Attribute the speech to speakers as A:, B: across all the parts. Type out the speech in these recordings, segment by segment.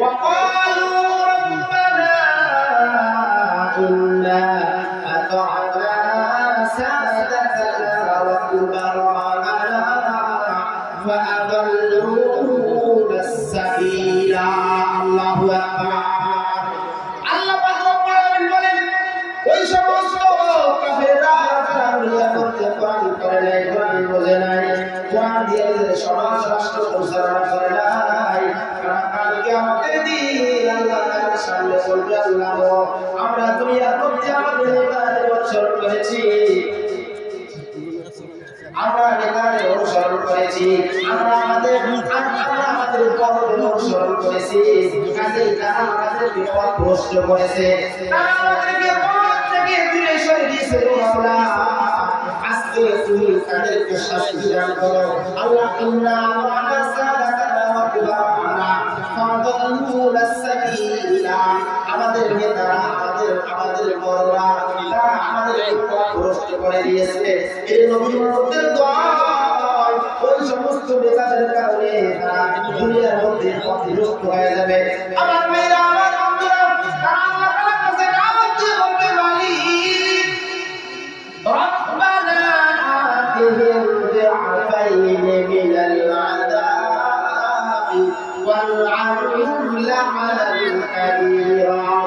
A: وقالوا বলবে আমরা দুনিয়ার মধ্যে আমাদের নেতাদের অনুসরণ করেছি। আমরা নেতাদের অনুসরণ করেছি। আমরা আমাদের আমরা আমাদের বড়দের অনুসরণ করেছি। কাজেই তারা আমাদেরকে পথভ্রষ্ট করেছে। তারা আমাদেরকে পথ থেকে দূরে সরে দিয়েছে মাওলা আজকে তুমি তাদেরকে শাস্তি দান করো। আল্লাহ ইন্না আমানা সাদাতানা ওয়া কুবারানা ফাদাল্লুনা সাবিলা। আমাদের নেতারা আমাদের আমাদের বড়রা তারা আমাদের পথভ্রষ্ট করে দিয়েছে এই নবীর মধ্যে দল ওই সমস্ত নেতাদের কারণে তারা দুনিয়ার মধ্যে পথভ্রষ্ট হয়ে যাবে আমার মেয়েরা আমার বন্ধুরা তারা আল্লাহ তাআলার কাছে দাওয়াত দিয়ে বলবে মালিক ربنا آتهم ضعفين من العذاب والعنهم لعنا كبيرا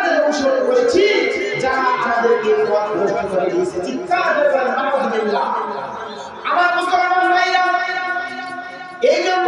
A: অনুসরণ করেছি যারা আমাদেরকে পথভ্রষ্ট করে দিয়েছে। আমার মুসলমান ভাইরা এই জন্য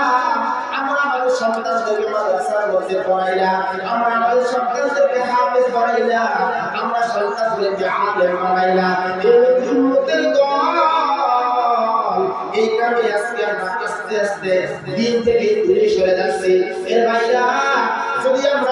A: সন্তানদেরকে মাদ্রাসার মধ্যে পড়াইলা, আমরা আমাদের সন্তানদেরকে হাফেজ বানাইলা, আমরা সন্তানদেরকে আলেম বানাইলা। এই উম্মতের দল, এই কারণে আজকে আমরা আস্তে আস্তে দিন থেকে দূরে সরে যাচ্ছি। এর ভাইরা, যদি আমরা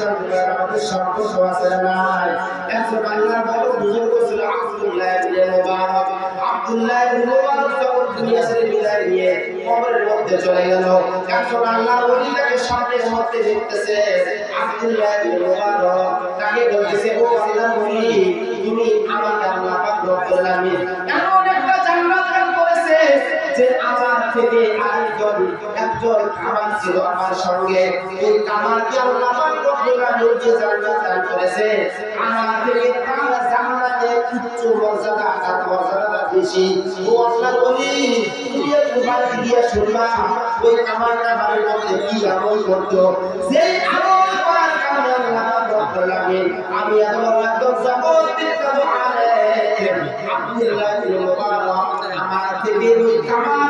A: পড়ে তাদের আমাদের সম্পর্ক আছে নাই। একজন আল্লাহর বড় বুজুর্গ ছিল আব্দুল্লাহ ইবনে মুবারক। আব্দুল্লাহ ইবনে মুবারক যখন দুনিয়া ছেড়ে বিদায় নিয়ে কবরের মধ্যে চলে গেল একজন আল্লাহর ওলি তাকে স্বপ্নের মধ্যে দেখতেছে আব্দুল্লাহ ইবনে মুবারক। তাকে বলতেছে, ও আল্লাহর ওলি তুমি আমাকে আল্লাহ পাক রব্বুল আলামিন এমন একটা করেছে যে থেকে আরেকজন, একজন কামার ছিল আমার সঙ্গে। এই কামারকে আল্লাহ দান করেছে? আমার থেকে তার জান্নাতে উচ্চ মর্যাদা তার মর্যাদা বেশি ও আল্লাহ বলি তুমি একটু বাড়ি শুনবা, ওই কামারটা বাড়ির মধ্যে কি আমল করতো? সেই আমল করার আল্লাহ রব্বুল আলামিন, আমি আল্লাহ একদম জগৎ দিতাম আলাইহিম আব্দুল্লাহ ইবনে মুবারক, আমার থেকে ওই পাক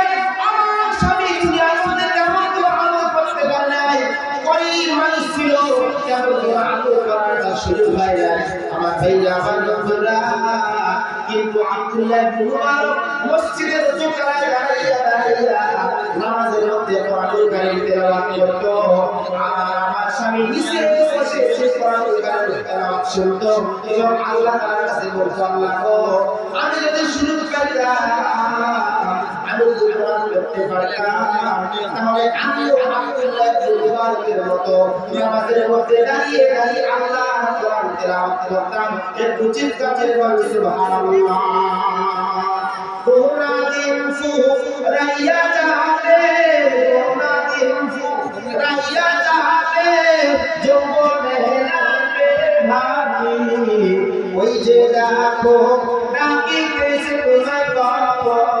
A: সুযোগ হয় নাই আমার ভাইরা, আমার বন্ধুরা, কিন্তু আব্দুল্লাহ মুবারক মসজিদের দোকানে দাঁড়াইয়া দাঁড়াইয়া নামাজের মধ্যে কোরআনুল কারীম তেলাওয়াত করত, আর আমার স্বামী নিচে বসে সে কোরআনুল কারীম তেলাওয়াত শুনতো, এবং আল্লাহ তাআলার কাছে বলতো, আল্লাহ আমি যদি সুযোগ পাইতাম আমি যদি করতে পারতাম তাহলে আমিও আব্দুল্লাহ ইবনে মতো নামাজের মধ্যে দাঁড়িয়ে দাঁড়িয়ে আল্লাহ কোরআন তেলাওয়াত করতাম। একটু চিৎকার করে বলি সুবহানাল্লাহ। কোনা দিন ফুরাইয়া যাবে কোনা দিন ফুরাইয়া যাবে যৌবনে লাগবে ভাবি ওই যে দেখো ডাকিতেছে তোমায় মাটি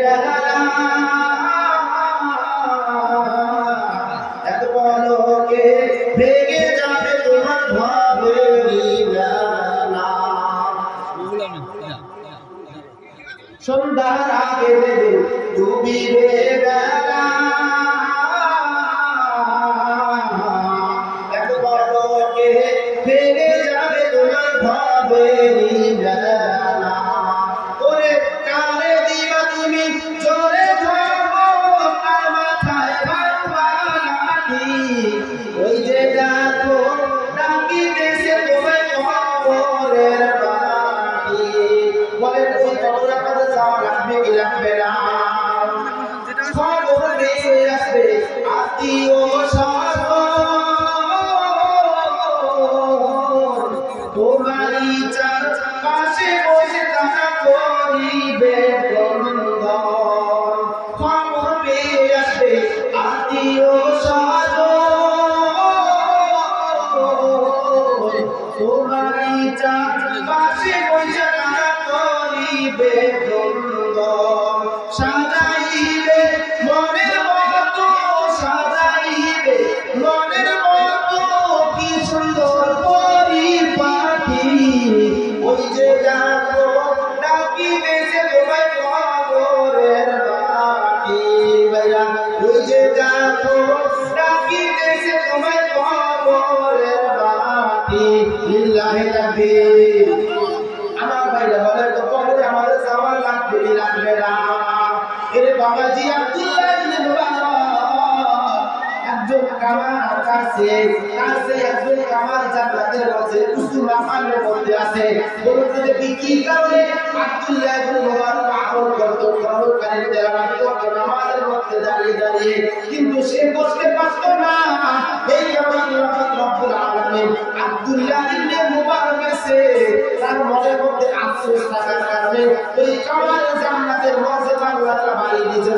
A: Deus. তোমারই চার পাশে বসে তাহা করিবে। কাছে কিন্তু সে বসতে পারতো না। এই কারণে আব্দুল্লাহ তার মনের মধ্যে আফসোস থাকার কারণে এই কামার জান্নাতের মর্যাদা আল্লাহ তাআলা বাড়িয়ে দিয়েছেন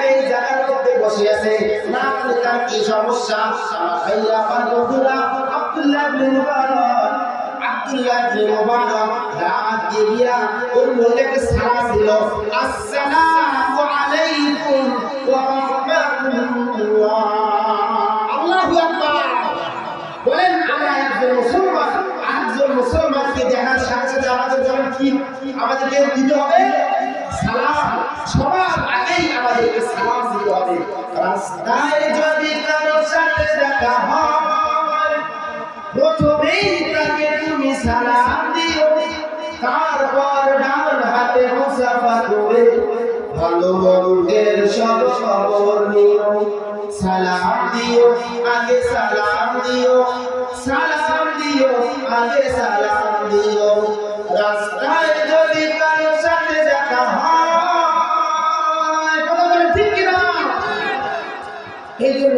A: বসে আছে। না জানি তার কি সমস্যা? আমার ভাইয়া আমার বন্ধুরা আব্দুল্লাহ ইবনে মুবারক। আব্দুল্লাহ ইবনে মুবারক রাত দিয়ে ওই মহিলাকে সালাম দিল, আসসালামু আলাইকুম ওয়া রাহমাতুল্লাহ। আল্লাহু আকবার। বলেন, আমরা একজন মুসলমান, আরেকজন মুসলমানকে দেখার সাথে সাথে আমাদের কি আমাদেরকে দিতে হবে? সালাম, সবার আগেই আমাদেরকে সালাম রাস্তায় যদি কারও সাথে দেখা হয় মেয়েটাকে তুমি সালাম দিও। তারপর ডান হাতে মুসাফা করে ভালো মন্দের সব খবর নিও। সালাম দিও, আগে সালাম দিও। সালাম দিও, আগে সালাম দিও। রাস্তায়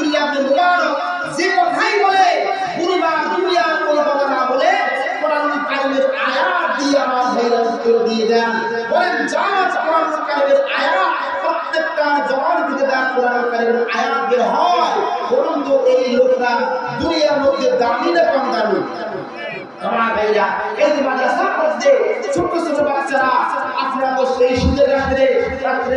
A: ইবনে মুবারক যে কথাই বলে পুরোটা দুনিয়ার কোনো কথা না বলে কোরআনুল কারিমের আয়াত দিয়ে আমার উত্তর ভাইরা মধ্যে ছোট ছোট বাচ্চারা, আপনারা এই শীতের রাত্রে রাত্রে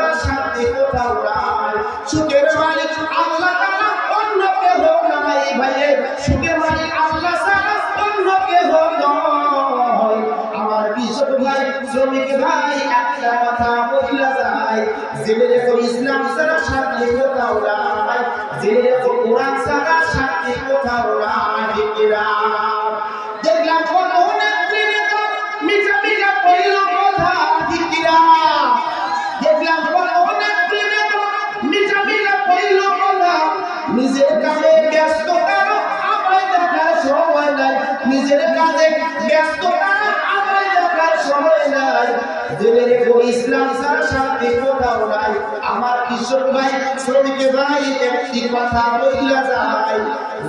A: দেখলাম কোন মিঠা মিঠা কইল কথা কিনা? দেখলাম কোন নেত্রী নেতা মিঠা মিঠা কইল কথা নিজের কাজে ব্যস্ত কারও আমায় দেখার সময় নাই। নিজের কাজে ব্যস্ত কারও আমায় দেখার সময় নাই। জেনে রেখো ইসলাম ছাড়া শান্তি কোথাও নাই। কৃষক ভাই, শ্রমিক ভাই, একটি কথা বইলা যায়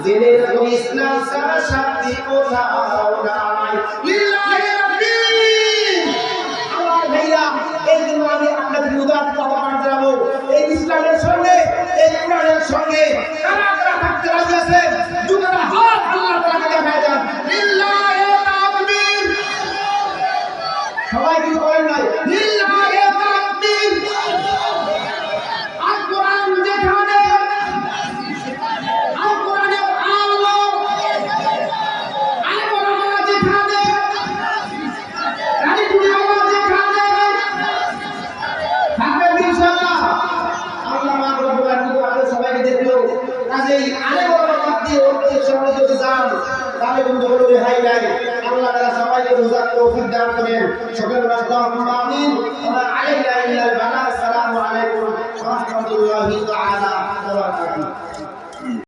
A: জেনে রেখো ইসলাম ছাড়া শান্তি কোথাও নাই। লিল্লাহি রাব্বিল আমার এই জন্য আমি আপনাদের উদার করেন সকল